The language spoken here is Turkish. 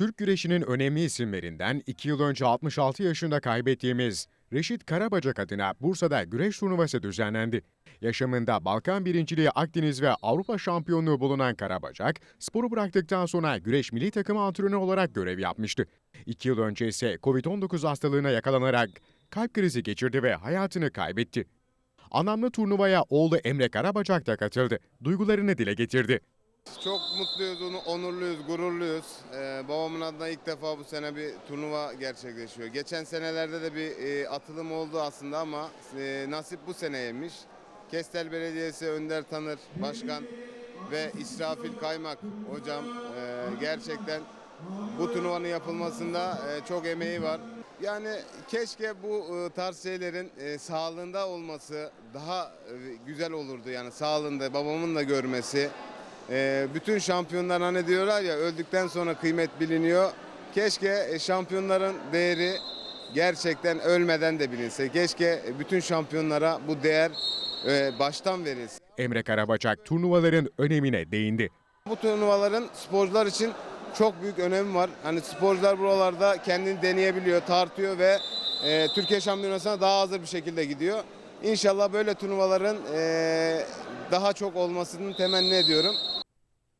Türk güreşinin önemli isimlerinden 2 yıl önce 66 yaşında kaybettiğimiz Reşit Karabacak adına Bursa'da güreş turnuvası düzenlendi. Yaşamında Balkan birinciliği Akdeniz ve Avrupa şampiyonluğu bulunan Karabacak, sporu bıraktıktan sonra güreş milli takımı antrenörü olarak görev yapmıştı. 2 yıl önce ise Covid-19 hastalığına yakalanarak kalp krizi geçirdi ve hayatını kaybetti. Anlamlı turnuvaya oğlu Emre Karabacak da katıldı. Duygularını dile getirdi. Çok mutluyuz, onu- onurluyuz, gururluyuz. Ee, babamın adına ilk defa bu sene bir turnuva gerçekleşiyor. Geçen senelerde de bir e, atılım oldu aslında ama e, nasip bu seneymiş. Kestel Belediyesi Önder Tanır Başkan ve İsrafil Kaymak hocam e, gerçekten bu turnuvanın yapılmasında e, çok emeği var. Yani keşke bu e, tarz şeylerin e, sağlığında olması daha e, güzel olurdu yani sağlığında babamın da görmesi. Ee, bütün şampiyonlar hani diyorlar ya öldükten sonra kıymet biliniyor. Keşke e, şampiyonların değeri gerçekten ölmeden de bilinse. Keşke bütün şampiyonlara bu değer e, baştan verilse. Emre Karabacak turnuvaların önemine değindi. Bu turnuvaların sporcular için çok büyük önemi var. Hani sporcular buralarda kendini deneyebiliyor, tartıyor ve e, Türkiye şampiyonasına daha hazır bir şekilde gidiyor. İnşallah böyle turnuvaların e, daha çok olmasını temenni ediyorum.